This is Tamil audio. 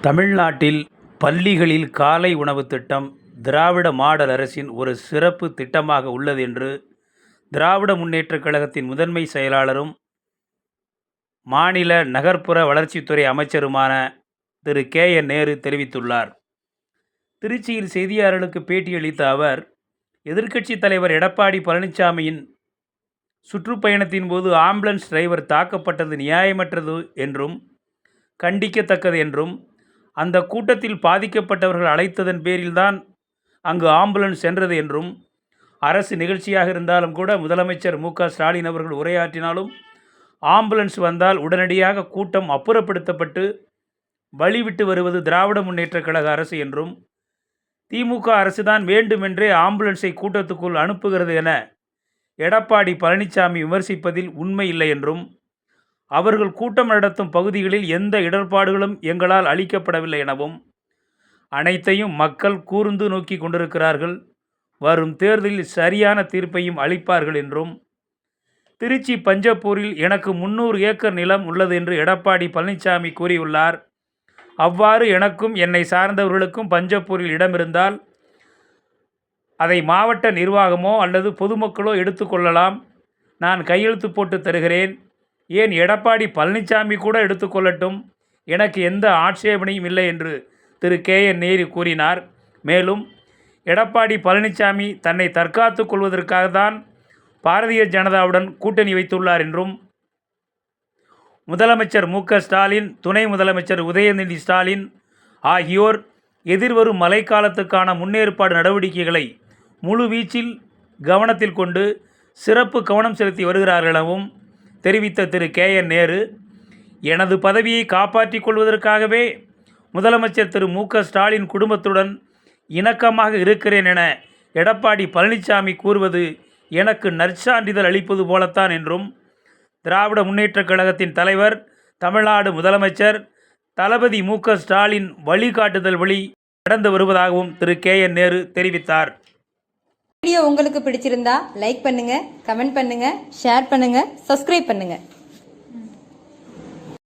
தமிழ்நாட்டில் பள்ளிகளில் காலை உணவு திட்டம் திராவிட மாடல் அரசின் ஒரு சிறப்பு திட்டமாக உள்ளது என்று திராவிட முன்னேற்றக் கழகத்தின் முதன்மை செயலாளரும் மாநில நகர்ப்புற வளர்ச்சித்துறை அமைச்சருமான திரு கே என் நேரு தெரிவித்துள்ளார். திருச்சியில் செய்தியாளர்களுக்கு பேட்டியளித்த அவர் எதிர்க்கட்சித் தலைவர் எடப்பாடி பழனிசாமியின் சுற்றுப்பயணத்தின் போது ஆம்புலன்ஸ் டிரைவர் தாக்கப்பட்டது நியாயமற்றது என்றும் கண்டிக்கத்தக்கது என்றும் அந்த கூட்டத்தில் பாதிக்கப்பட்டவர்கள் அழைத்ததன் பேரில்தான் அங்கு ஆம்புலன்ஸ் சென்றது என்றும் அரசு நிகழ்ச்சியாக இருந்தாலும் கூட முதலமைச்சர் மு க ஸ்டாலின் அவர்கள் உரையாற்றினாலும் ஆம்புலன்ஸ் வந்தால் உடனடியாக கூட்டம் அப்புறப்படுத்தப்பட்டு வழிவிட்டு வருவது திராவிட முன்னேற்றக் கழக அரசு என்றும் திமுக அரசுதான் வேண்டுமென்றே ஆம்புலன்ஸை கூட்டத்துக்குள் அனுப்புகிறது என எடப்பாடி பழனிசாமி விமர்சிப்பதில் உண்மை இல்லை என்றும் அவர்கள் கூட்டம் நடத்தும் பகுதிகளில் எந்த இடர்பாடுகளும் எங்களால் அளிக்கப்படவில்லை எனவும் அனைத்தையும் மக்கள் கூர்ந்து நோக்கி கொண்டிருக்கிறார்கள். வரும் தேர்தலில் சரியான தீர்ப்பையும் அளிப்பார்கள் என்றும் திருச்சி பஞ்சப்பூரில் எனக்கு முந்நூறு ஏக்கர் நிலம் உள்ளது என்று எடப்பாடி பழனிசாமி கூறியுள்ளார். அவ்வாறு எனக்கும் என்னை சார்ந்தவர்களுக்கும் பஞ்சப்பூரில் இடமிருந்தால் அதை மாவட்ட நிர்வாகமோ அல்லது பொதுமக்களோ எடுத்துக்கொள்ளலாம் நான் கையெழுத்து போட்டு தருகிறேன். ஏன் எடப்பாடி பழனிசாமி கூட எடுத்துக்கொள்ளட்டும் எனக்கு எந்த ஆட்சேபனையும் இல்லை என்று திரு கே என் நேரு கூறினார். மேலும் எடப்பாடி பழனிசாமி தன்னை தற்காத்துக் கொள்வதற்காக தான் பாரதிய ஜனதாவுடன் கூட்டணி வைத்துள்ளார் என்றும் முதலமைச்சர் மு ஸ்டாலின் துணை முதலமைச்சர் உதயநிதி ஸ்டாலின் ஆகியோர் எதிர்வரும் மழைக்காலத்துக்கான முன்னேற்பாடு நடவடிக்கைகளை முழுவீச்சில் கவனத்தில் கொண்டு சிறப்பு கவனம் செலுத்தி வருகிறார்கள் எனவும் தெரிவித்த திரு. கே. என். நேரு. எனது பதவியை காப்பாற்றிக் கொள்வதற்காகவே முதலமைச்சர் திரு. மு ஸ்டாலின் குடும்பத்துடன் இணக்கமாக இருக்கிறேன் என எடப்பாடி பழனிசாமி கூறுவது எனக்கு நற்சான்றிதழ் அளிப்பது போலத்தான் என்றும் திராவிட முன்னேற்றக் கழகத்தின் தலைவர் தமிழ்நாடு முதலமைச்சர் தளபதி மு க ஸ்டாலின் வழிகாட்டுதல் வழி நடந்து வருவதாகவும் திரு கே என் நேரு தெரிவித்தார். வீடியோ உங்களுக்கு பிடிச்சிருந்தா லைக் பண்ணுங்க கமெண்ட் பண்ணுங்க ஷேர் பண்ணுங்க சப்ஸ்கிரைப் பண்ணுங்க.